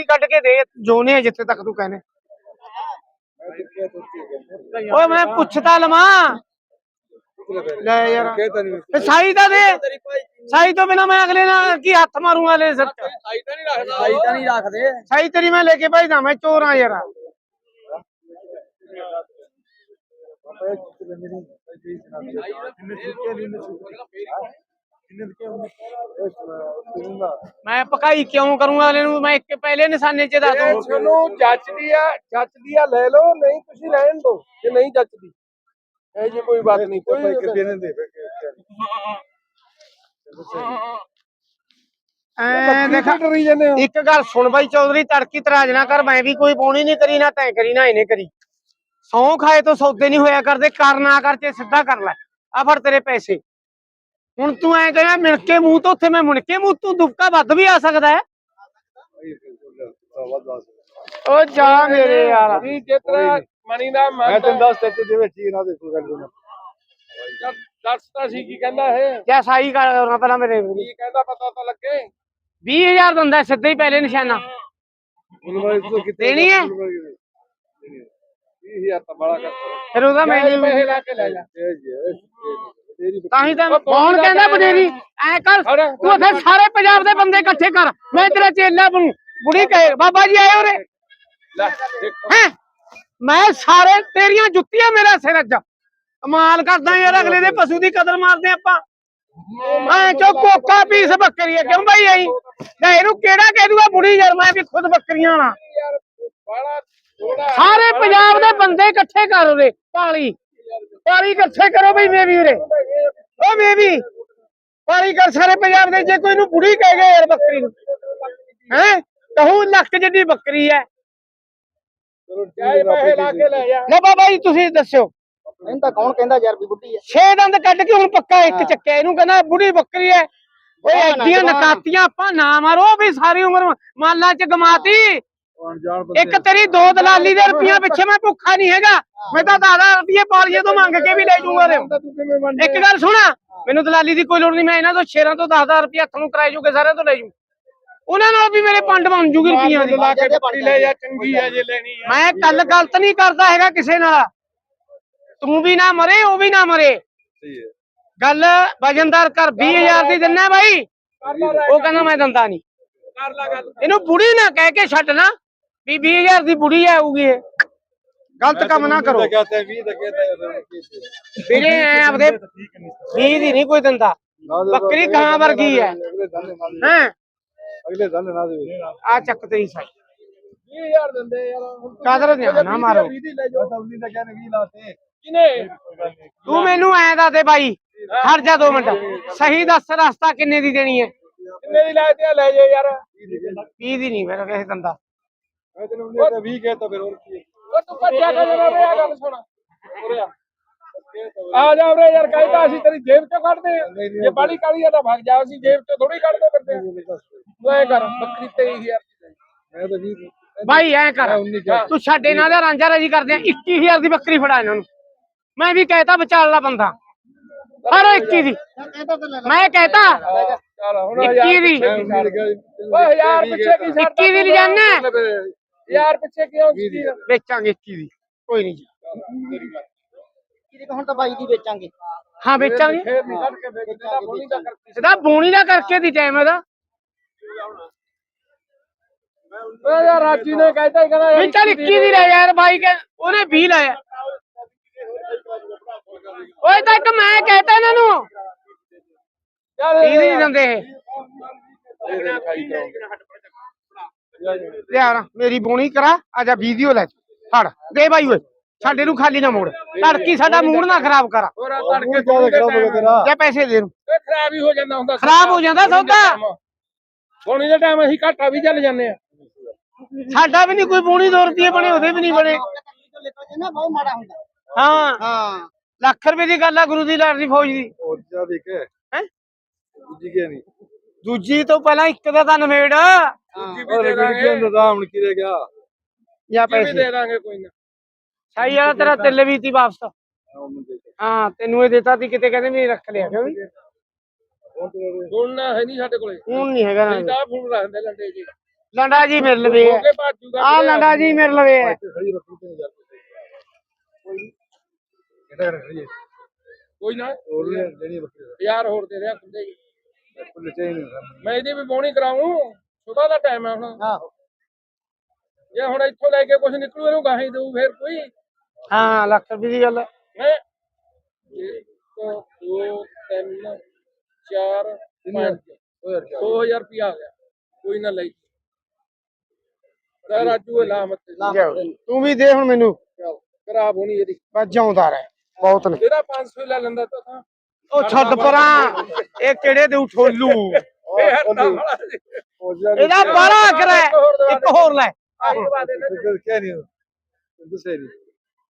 ਗਾਲੀ ਕੱਢ ਕੇ ਦੇ ਜੋਨੇ ਆ ਜਿੱਥੇ ਤੱਕ ਤੂੰ ਕਹਿੰਦੇ ਓਏ ਮੈਂ ਪੁੱਛਦਾ ਲਵਾ ਲੈ ਯਾਰ ਤੇ ਸਾਈ ਦਾ ਦੇ ਸਾਈ ਤੋਂ ਬਿਨਾ ਮੈਂ ਅਗਲੇ ਨਾਲ ਕੀ ਹੱਥ ਮਾਰੂੰਗਾ ਲੈ ਸਰ ਸਾਈ ਤਾਂ ਨਹੀਂ ਰੱਖਦਾ ਸਾਈ ਤਾਂ ਨਹੀਂ ਰੱਖਦੇ ਸਾਈ ਤੇਰੀ ਮੈਂ ਲੈ ਕੇ ਭਜਦਾ ਮੈਂ ਚੋਰ ਆ ਯਾਰ ਮੈਂ ਪਕਾਈ ਕਿਉਂ ਕਰੂੰਗਾ ਅਗਲੇ ਨੂੰ? ਮੈਂ ਇੱਕ ਪਹਿਲੇ ਨਿਸ਼ਾਨੇ 'ਚ ਦੱਸ ਦੂੰ ਤੁਹਾਨੂੰ ਜੱਚਦੀ ਆ ਜੱਚਦੀ ਆ ਲੈ ਲਓ ਨਹੀਂ ਤੁਸੀਂ ਰਹਿਣ ਦਿਓ ਜੇ ਨਹੀਂ ਜੱਚਦੀ ਇਹ ਜੀ ਕੋਈ ਬਾਤ ਨਹੀਂ ਕੋਈ ਕਿਤੇ ਦੇ ਐ ਦੇਖ ਡਰੀ ਜਾਂਦੇ ਹੋ? ਇੱਕ ਗੱਲ ਸੁਣ ਬਾਈ ਚੌਧਰੀ ਤੜਕੀ ਤਰਾਜ ਨਾ ਕਰ ਮੈਂ ਵੀ ਕੋਈ ਪੌਣੀ ਨਹੀਂ ਕਰੀ ਨਾ ਤੈਂ ਕਰੀ ਨਾ ਇਹਨੇ ਕਰੀ। ਸੌ ਖਾਏ ਤੋਂ ਸੌਦੇ ਨਹੀਂ ਹੋਇਆ ਕਰਦੇ ਕਰ ਨਾ ਕਰ ਤੇ ਸਿੱਧਾ ਕਰ ਲੈ। ਆ ਫੜ ਤੇਰੇ ਪੈਸੇ। ਹੁਣ ਤੂੰ ਐ ਕਹਿੰਦਾ ਮਿਣ ਕੇ ਮੂੰਹ ਤੋਂ ਉੱਥੇ ਮੈਂ ਮੁੜ ਕੇ ਮੂੰਹ ਤੂੰ ਦੁੱਕਾ ਵੱਧ ਵੀ ਆ ਸਕਦਾ ਹੈ। ਓ ਜਾ ਮੇਰੇ ਯਾਰ। ਵੀ ਜੇ ਤੇਰਾ ਮਣੀ ਦਾ ਮੈਂ ਤੈਨੂੰ ਦੱਸ ਦਿੱਤੇ ਵਿੱਚ ਹੀ ਨਾ ਦੇਖੋ ਗੱਲ ਨੂੰ। ਦੱਸਦਾ ਸੀ ਕੀ ਕਹਿੰਦਾ ਇਹ? ਜਾਂ ਸਾਈ ਕਰ ਉਹਨਾਂ ਪਹਿਲਾਂ ਮੇਰੇ। ਕੀ ਕਹਿੰਦਾ ਪਤਾ ਤਾਂ ਲੱਗੇ? 20000 ਦਿੰਦਾ ਸਿੱਧਾ ਹੀ ਪਹਿਲੇ ਨਿਸ਼ਾਨਾ। ਬੁਲਵਾਈ ਤੋਂ ਕਿਤੇ ਦੇਣੀ ਹੈ? ਇਹ ਹਜ਼ਾਰ ਤਾਂ ਬੜਾ ਕਰ ਫਿਰ ਉਹਦਾ ਮੈਂ ਪੈਸੇ ਲਾ ਕੇ ਲੈ ਜਾ। ਤਾਂ ਹੀ ਤਾਂ ਕੌਣ ਕਹਿੰਦਾ ਬਨੇਰੀ ਐ ਕਰ ਤੂੰ ਉੱਥੇ ਸਾਰੇ ਪੰਜਾਬ ਦੇ ਬੰਦੇ ਇਕੱਠੇ ਕਰ। ਮੈਂ ਤੇਰਾ ਚੇਲਾ ਬਣੂ। ਬੁੜੀ ਕਹੇ ਬਾਬਾ ਜੀ ਆਏ ਉਰੇ। ਹੈਂ? ਮੈਂ ਸਾਰੇ ਤੇਰੀਆਂ ਜੁੱਤੀਆਂ ਮੇਰਾ ਸਿਰ ਅੱਜ। ਕਮਾਲ ਕਰਦਾ ਯਾਰ ਅਗਲੇ ਦੇ ਪਸ਼ੂ ਦੀ ਕਦਰ ਮਾਰਦੇ ਆਪਾਂ। ਮੈਂ ਚੋ ਕੋਕਾ ਪੀਸ ਬੱਕਰੀ ਹੈ ਕਿਉਂ ਬਾਈ ਆਈ? ਲੈ ਇਹਨੂੰ ਕਿਹੜਾ ਕਹਿ ਦੂਗਾ ਬੁੜੀ ਯਾਰ ਮੈਂ ਵੀ ਖੁਦ ਬੱਕਰੀਆਂ ਵਾਂ। ਯਾਰ ਬੜਾ ਥੋੜਾ ਸਾਰੇ ਪੰਜਾਬ ਦੇ ਬੰਦੇ ਇਕੱਠੇ ਕਰ ਉਰੇ ਪਾਲੀ। ਪਾਲੀ ਇਕੱਠੇ ਕਰੋ ਬਈ ਮੇਰੀ ਉਰੇ। ਓ ਮੇਰੀ ਪਾਲੀ ਕਰ ਸਾਰੇ ਪੰਜਾਬ ਦੇ ਜੇ ਕੋਈ ਨੂੰ ਬੁੜੀ ਕਹਿ ਗਏ ਯਾਰ ਬੱਕਰੀ ਨੂੰ। ਹੈ? ਕਹੂ ਲੱਖ ਜਿੱਡੀ ਬੱਕਰੀ ਹੈ ਲੈ ਬਾਬਾ ਜੀ ਤੁਸੀਂ ਦੱਸਿਓ। ਇਹਨੂੰ ਤਾਂ ਕੌਣ ਕਹਿੰਦਾ ਯਾਰ ਵੀ ਬੁੱਢੀ ਹੈ ਛੇ ਦੰਦ ਕੱਢ ਕੇ ਹੁਣ ਪੱਕਾ ਇੱਕ ਚੱਕਿਆ। ਇਹਨੂੰ ਕਹਿੰਦਾ ਬੁੜੀ ਬੱਕਰੀ ਹੈ ਓਏ ਐਡੀਆਂ। ਨਕਾਤੀਆਂ ਆਪਾਂ ਨਾ ਮਾਰੋ ਵੀ ਸਾਰੀ ਉਮਰ ਮਾਲਾਂ ਚ ਗਮਾਤੀ। ਇੱਕ ਤੇਰੀ ਦੋ ਦਲਾਲੀ ਦੇ ਰੁਪਈਆਂ ਪਿੱਛੇ ਮੈਂ ਭੁੱਖਾ ਨਹੀਂ ਹੈਗਾ। ਮੈਂ ਤਾਂ ਦਾਦਾ ਰੁਪਈਏ ਪਾਲੀਏ ਤੋਂ ਮੰਗ ਕੇ ਵੀ ਲੈ ਜਾਊਂਗਾ ਬਣ ਇੱਕ ਗੱਲ ਸੁਣਾ ਮੈਨੂੰ ਦਲਾਲੀ ਦੀ ਕੋਈ ਲੋੜ ਨਹੀਂ ਮੈਂ ਇਹਨਾਂ ਤੋਂ ਸ਼ੇਰਾਂ ਤੋਂ 10000 ਰੁਪਏ ਹੱਥ ਨੂੰ ਕਰਾਈ ਜੂਗੇ ਸਾਰਿਆਂ ਤੋਂ ਲੈ ਜੂ। ਉਹਨਾਂ ਨਾਲ ਵੀ ਮੇਰੇ ਪੰਡ ਬਣ ਜੂਗੀ ਰੁਪਈਆਂ ਦੀ। ਮੈਂ ਕੱਲ ਗਲਤ ਨਹੀਂ ਕਰਦਾ ਹੈਗਾ ਕਿਸੇ ਨਾਲ। ਤੂੰ ਵੀ ਨਾ ਮਰੇ ਉਹ ਵੀ ਨਾ ਮਰੇ। ਗੱਲ ਵਜਨਦਾਰ ਕਰ 20000 ਦੀ ਦਿੰਨਾ ਬਾਈ। ਉਹ ਕਹਿੰਦਾ ਮੈਂ ਦੰਦਾ ਨਹੀਂ। ਕਰ ਲਾ ਗੱਲ। ਇਹਨੂੰ ਬੁੜੀ ਨਾ ਕਹਿ ਕੇ ਛੱਡ ਵੀ 20000 ਦੀ ਬੁੜੀ ਆਊਗੀ ਇਹ। ਗਲਤ ਕੰਮ ਨਾ ਕਰੋ। ਕਹਤਾ 20 ਦਾ ਕਹਤਾ ਵੀਰੇ ਐ ਆਪਦੇ 20 ਦੀ ਨਹੀਂ ਕੋਈ ਦਿੰਦਾ। ਬੱਕਰੀ ਕਾਂ ਵਰਗੀ ਹੈ। ਹੈ ਅਗਲੇ ਦੰਦ ਨਾ ਦੇ ਆ ਚੱਕ ਤੇਰੀ ਸਾਈ। 20000 ਦਿੰਦੇ ਯਾਰ। ਹੁਣ ਕਾਦਰ ਧਿਆਨ ਨਾ ਮਾਰੋ। ਵੀਹ ਦੀ ਲੈ ਜਾਓ। ਤਬਲੀ ਦਾ ਕਹਿੰਦੇ 20 ਲਾਤੇ ਕਿਨੇ ਤੂੰ। ਮੈਨੂੰ ਐਂ ਦੱਸ ਦੇ ਬਾਈ। ਖੜ ਜਾ 2 ਮਿੰਟ। ਸਹੀ ਦੱਸ ਰਸਤਾ ਕਿੰਨੇ ਦੀ ਦੇਣੀ ਹੈ? ਕਿੰਨੇ ਦੀ ਆ ਲੈ ਜਾਓ ਯਾਰ। 20 ਦੀ ਨਹੀਂ ਮੇਰਾ ਕਿਸੇ ਦਿੰਦਾ ਮੈਂ ਤੈਨੂੰ ਉਹਨੇ ਤਾਂ 20 ਕਹਤਾ ਫਿਰ ਹੋਰ ਕੀ ਹੈ? ਉਹ ਤੂੰ ਭੱਜਿਆ ਕਰ ਜਰਾ ਵੇ ਆ ਗੱਲ ਸੁਣ। ਉਰੇ ਆ। ਆ ਜਾ ਉਰੇ ਯਾਰ ਕਹਿੰਦਾ ਅਸੀਂ ਤੇਰੀ ਜੇਬ ਚੋਂ ਕੱਢਦੇ ਆ। ਜੇ ਬਾੜੀ ਕਾਲੀ ਆ ਤਾਂ ਭੱਜ ਜਾ ਅਸੀਂ ਜੇਬ ਚੋਂ ਥੋੜੀ ਕੱਢਦੇ ਫਿਰਦੇ ਆ। ਤੂੰ ਐ ਕਰ ਬੱਕਰੀ 23000 ਮੈਂ ਤਾਂ 20 ਬਾਈ ਐਂ ਕਰ। ਤੂੰ ਛੱਡ ਇਹਨਾਂ ਦਾ ਰਾਂਝਾ ਰਾਜੀ ਕਰਦੇ ਆ 21000 ਦੀ ਬੱਕਰੀ ਫੜਾ ਇਹਨਾਂ ਨੂੰ। ਮੈਂ ਵੀ ਕਹਿਤਾ ਵਿਚਾਲਾ ਬੰਦਾ। ਹਰ 21 ਦੀ। ਮੈਂ ਕਹਿਤਾ। ਚੱਲ ਹੁਣ 21 ਦੀ। ਓਏ ਯਾਰ ਪਿੱਛੇ ਕੀ ਛੱਡਦਾ 21 ਦੀ ਲਿਜਾਨਾ ਯਾਰ ਪਿੱਛੇ ਕਿਉਂ ਕੀਤੀ ਵੇਚਾਂਗੇ 21 ਦੀ। ਕੋਈ ਨਹੀਂ ਕਿਹਦੇ ਹੁਣ ਤਾਂ ਬਾਈ ਦੀ ਵੇਚਾਂਗੇ। ਹਾਂ ਵੇਚਾਂਗੇ। ਫੇਰ ਨਹੀਂ ਕੱਢ ਕੇ ਵੇਚਦੇ ਦਾ ਬੋਲੀ ਦਾ ਕਰਕੇ ਇਹਦਾ ਬੋਣੀ ਦਾ ਕਰਕੇ ਦੀ ਟਾਈਮ ਇਹਦਾ। ਓਏ ਯਾਰ ਰਾਜੀ ਨੇ ਕਹਿਤਾ ਹੀ ਕਹਿੰਦਾ ਚੱਲ 21 ਦੀ ਲੈ ਯਾਰ ਬਾਈ ਕੇ ਉਹਨੇ 20 ਲਾਇਆ ਓਏ ਤਾਂ ਇੱਕ ਮੈਂ ਕਹਿਤਾ ਇਹਨਾਂ ਨੂੰ। ਚੱਲ 20 ਦੀ ਨਹੀਂ ਦਿੰਦੇ ਇਹ। ਯਾਰ ਮੇਰੀ ਬੋਣੀ ਕਰਾ ਆਜਾ ਵੀਡੀਓ ਲੈ ਫੜ ਦੇ ਬਾਈ ਓਏ ਸਾਡੇ ਨੂੰ ਖਾਲੀ ਨਾ ਮੋੜ ਧੜਕੀ ਸਾਡਾ ਮੂਡ ਨਾ ਖਰਾਬ ਕਰ। ਤੜਕੇ ਗਿਆ ਜੇ ਪੈਸੇ ਦੇ ਨੂੰ। ਓਏ ਖਰਾਬ ਹੀ ਹੋ ਜਾਂਦਾ ਹੁੰਦਾ ਖਰਾਬ ਹੋ ਜਾਂਦਾ ਸੌਦਾ। ਸੋਣੀ ਦੇ ਟਾਈਮ ਅਸੀਂ ਘਾਟਾ ਵੀ ਚੱਲ ਜਾਂਦੇ ਆ। ਸਾਡਾ ਵੀ ਨਹੀਂ ਕੋਈ ਬੋਣੀ 2 ਰੁਪਏ ਬਣੇ ਉਹਦੇ ਵੀ ਨਹੀਂ ਬਣੇ। ਹਾਂ। ਹਾਂ। ਲੱਖ ਰੁਪਏ ਦੀ ਗੱਲ ਆ ਗੁਰੂ ਦੀ ਲੜ ਦੀ। ਫੌਜ ਦੀ ਹੋਰ ਜਾ ਦੇਖ ਹੈਂ? ਦੂਜੀ ਕੀ ਨਹੀਂ ਦੂਜੀ ਤੋਂ ਪਹਿਲਾਂ ਇੱਕ ਦਾ ਤਾਂ ਨਵੇੜ ਦੂਜੀ ਵੀ ਔਰ ਦੇ ਦਾਂਗੇ। ਕਿਹਨ ਦਾ ਹੁਣ ਕੀ ਰਹਿ ਗਿਆ? ਜਾਂ ਦੂਜੀ ਵੀ ਪੈਸੇ। ਦੇ ਦਾਂਗੇ ਕੋਈ ਨਾ। ਸਾਈ ਵਾਲਾ ਤੇਰਾ ਤਿੱਲ ਵੀ ਤੀ ਵਾਪਸ। ਹਾਂ ਤੈਨੂੰ ਇਹ ਦਿੱਤਾ ਤੀ ਕਿਤੇ ਕਹਿੰਦੇ ਵੀ ਰੱਖ ਲਿਆ ਕਿਉਂ ਵੀ? ਹੁਣ ਨਾ ਹੈ ਨਹੀਂ ਸਾਡੇ ਕੋਲੇ। ਹੁਣ ਨਹੀਂ ਹੈਗਾ ਅਸੀਂ ਨਾ ਤਾਂ ਫੋਨ ਰੱਖਦੇ ਲੰਡੇ ਜੀ। ਲੰਡਾ ਜੀ ਮੇਰੇ ਲਵੇ। ਆ ਲੰਡਾ ਜੀ ਮੇਰੇ ਲਵੇ। ਹੈ। ਜਾ ਕੋਈ ਨਾ। ਹੋਰ ਲੈਣੀ ਬੱਕਰੀ ਯਾਰ ਹੋਰ ਦੇ ਦਿਆ ਖੁੱਲੇ ਹੀ। ਮੈਂ ਇਹਦੀ ਵੀ ਬੋਣੀ ਕਰਾਉਂ ਸੁਬਾ ਦਾ ਟਾਈਮ ਹੈ ਹੁਣ। ਆਹੋ ਜੇ ਹੁਣ ਇੱਥੋਂ ਲੈ ਕੇ ਕੁਝ ਨਿਕਲੂ ਇਹਨੂੰ ਗਾਹੀ ਦੇਊ ਫੇਰ ਕੋਈ। ਹਾਂ ਲੱਖ ਰੁਪਏ ਦੀ ਗੱਲ ਹੈ। ਹੈ ਇੱਕ ਦੋ ਤਿੰਨ ਚਾਰ ਪੰਜ ਉਹ ਯਾਰ ਕਿਆ 2000 ਰੁਪਇਆ ਆ ਗਿਆ। ਕੋਈ ਨਾ ਲਈ। ਰਾਜੂ ਲਾਮਤ ਜਾਓ। ਤੂੰ ਵੀ ਦੇ ਹੁਣ ਮੈਨੂੰ। ਖਰਾਬ ਹੋਣੀ ਇਹਦੀ। ਬਸ ਜਿਉਂਦਾ ਰਹਿ। ਬਹੁਤ ਨੇ। ਇਹਦਾ 500 ਲੈ ਲੈਂਦਾ ਤਾਂ ਉਹ ਛੱਡ ਪਰਾਂ। ਇਹ ਕਿਹੜੇ ਦੇਉ ਠੋਲੂ ਇਹ ਹੱਥਾਂ ਵਾਲਾ ਜੀ। ਇਹਦਾ ਬਾਲਾ ਕਰਾ ਇੱਕ ਹੋਰ ਲੈ। ਆਹੀ ਦੇ ਨਾ ਕਿਆ ਨਹੀਂ ਦੱਸੇ ਨਹੀਂ।